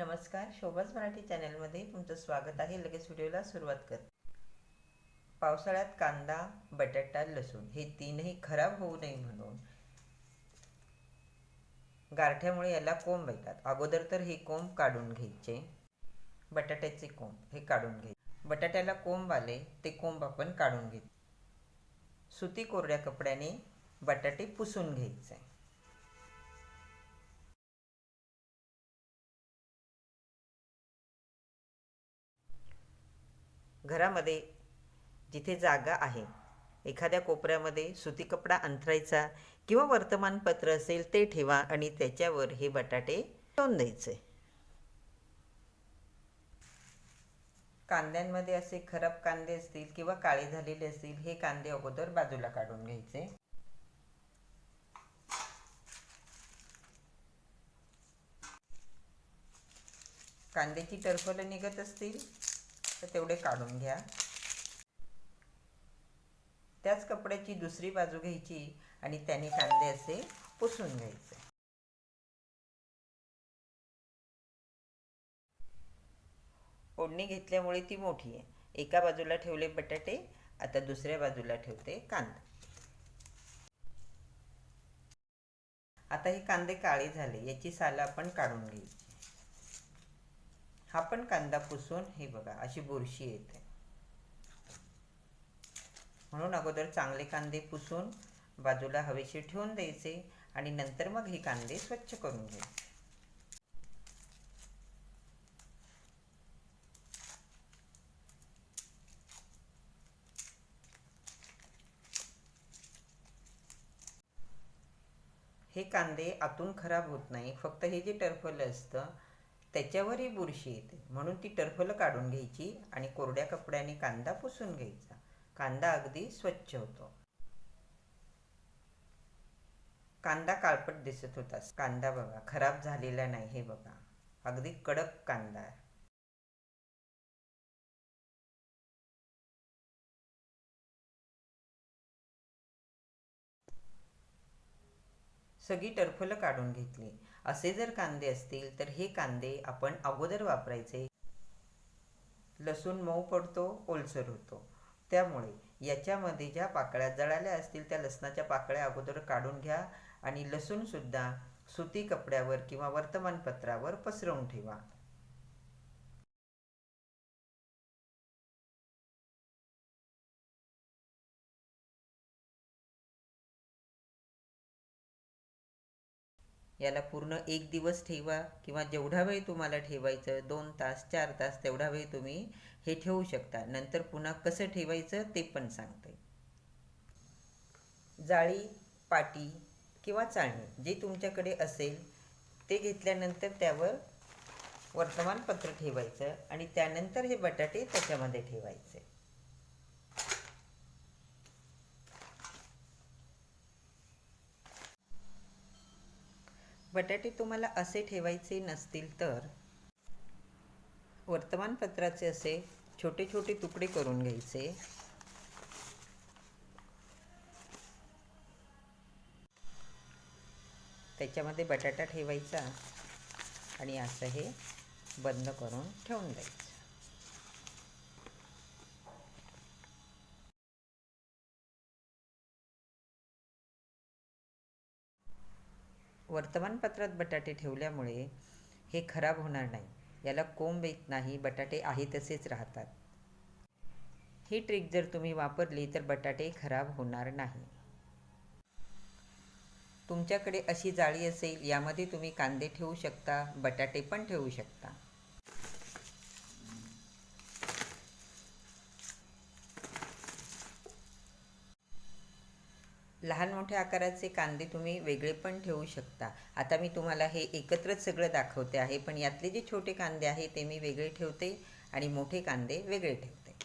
नमस्कार शोभाच मराठी चॅनलमध्ये तुमचं स्वागत आहे. लगेच व्हिडिओला सुरुवात कर पावसाळ्यात कांदा बटाटा लसूण हे तीनही खराब होऊ नये म्हणून गारठ्यामुळे याला कोंब येतात. अगोदर तर हे कोंब काढून घ्यायचे. बटाट्याचे कोंब हे काढून घ्यायचे. बटाट्याला कोंब आले ते कोंब आपण काढून घेत. सुती कोरड्या कपड्याने बटाटे पुसून घ्यायचे. घरामध्ये जिथे जागा आहे एखाद्या कोपऱ्यामध्ये सुती कपडा अंथरायचा किंवा वर्तमानपत्र असेल ते ठेवा आणि त्याच्यावर हे बटाटे ठेवून द्यायचे. कांद्यांमध्ये असे खराब कांदे असतील किंवा काळे झालेले असतील हे कांदे अगोदर बाजूला काढून घ्यायचे. कांद्याची टरफलं निघत असतील. तर तेवढे काढून घ्या. त्याच कपड्याची दुसरी बाजू घ्यायची आणि त्याने कांदे असे पुसून घ्यायचे. ओढणी घेतल्यामुळे ती मोठी आहे. एका बाजूला ठेवले बटाटे आता दुसऱ्या बाजूला ठेवते कांदे. आता हे कांदे काळे झाले याची सालं आपण काढून घ्यायची. हा पण कांदा पुसून हे बघा अशी बुरशी येते. म्हणून अगोदर चांगले कांदे पुसून बाजूला हवेशीर ठेवून द्यायचे आणि नंतर मग हे कांदे स्वच्छ करून घ्यायचे. हे कांदे आतून खराब होत नाही. फक्त हे जे टरफलं असतं त्याच्यावरही बुरशी येते. म्हणून ती टरफलं काढून घ्यायची आणि कोरड्या कपड्याने कांदा पुसून घ्यायचा. कांदा अगदी स्वच्छ होतो. कांदा काळपट दिसत होता. कांदा बघा खराब झालेला नाही हे बघा. अगदी कडक कांदा आहे. सगळी टरफलं काढून घेतली. असे जर कांदे असतील तर हे कांदे आपण अगोदर वापरायचे. लसूण मऊ पडतो ओलसर होतो. त्यामुळे याच्यामध्ये ज्या पाकळ्या जळाल्या असतील त्या लसणाच्या पाकळ्या अगोदर काढून घ्या आणि लसूणसुद्धा सुती कपड्यावर किंवा वर्तमानपत्रावर पसरवून ठेवा. याला पूर्ण एक दिवस ठेवा किंवा जेवढा वेळ तुम्हाला ठेवायचं दोन तास चार तास तेवढा वेळ तुम्ही हे ठेवू शकता. नंतर पुन्हा कसं ठेवायचं ते पण सांगते. जाळी पाटी किंवा चाळणी जे तुमच्याकडे असेल ते घेतल्यानंतर त्यावर वर्तमानपत्र ठेवायचं आणि त्यानंतर हे बटाटे त्याच्यामध्ये ठेवायचे. बटाटे तुम्हाला असे ठेवायचे नसतील तर वर्तमानपत्राचे असे छोटे छोटे तुकडे करून घ्यायचे. त्याच्यामध्ये बटाटा ठेवायचा आणि असं हे बंद करून ठेवून द्यायचं. वर्तमानपत्रात बटाटे ठेवल्यामुळे हे खराब होणार नाही. याला कोंब येत नाही बटाटे आहे तसेच राहतात. ही ट्रिक जर तुम्ही वापरली तर बटाटे खराब होणार नाही. तुमच्याकडे अशी जाळी असेल यामध्ये तुम्ही कांदे ठेवू शकता बटाटे पण ठेवू शकता. लहान मोठ्या आकाराचे कांदे तुम्ही वेगळे पण ठेवू शकता. आता मी तुम्हाला हे एकत्रच सगळं दाखवते आहे पण यातले जे छोटे कांदे आहे ते मी वेगळे ठेवते आणि मोठे कांदे वेगळे ठेवते.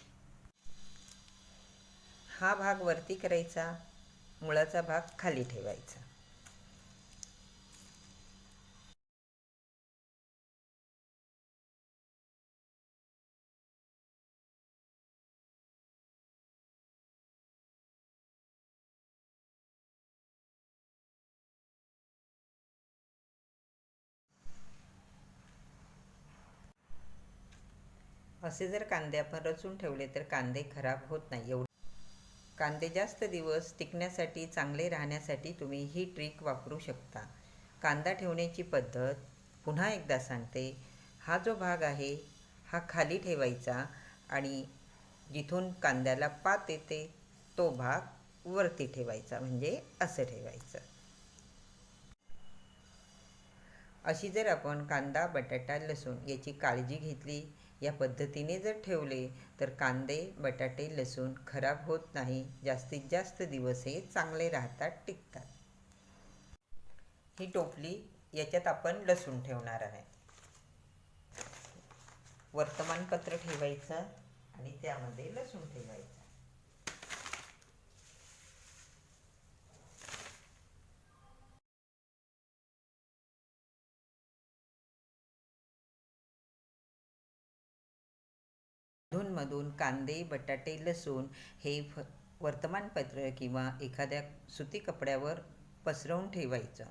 हा भाग वरती करायचा मुळाचा भाग खाली ठेवायचा. असे जर कांदे आपण रचून ठेवले तर कांदे खराब होत नाही. एवढं कांदे जास्त दिवस टिकण्यासाठी चांगले राहण्यासाठी तुम्ही ही ट्रिक वापरू शकता. कांदा ठेवण्याची पद्धत पुन्हा एकदा सांगते हा जो भाग आहे हा खाली ठेवायचा आणि जिथून कांद्याला पात येते तो भाग वरती ठेवायचा म्हणजे असं ठेवायचं. अशी जर आपण कांदा बटाटा लसूण याची काळजी घेतली या पद्धतीने जर ठेवले तर कांदे बटाटे लसूण खराब होत नाही. जास्तीत जास्त दिवस हे चांगले राहतात टिकतात. ही टोपली याच्यात आपण लसूण ठेवणार आहे. वर्तमानपत्र ठेवायचं आणि त्यामध्ये लसूण ठेवायचं. मधून कांदे बटाटे लसूण हे फ वर्तमानपत्र किंवा एखाद्या सुती कपड्यावर पसरवून ठेवायचं.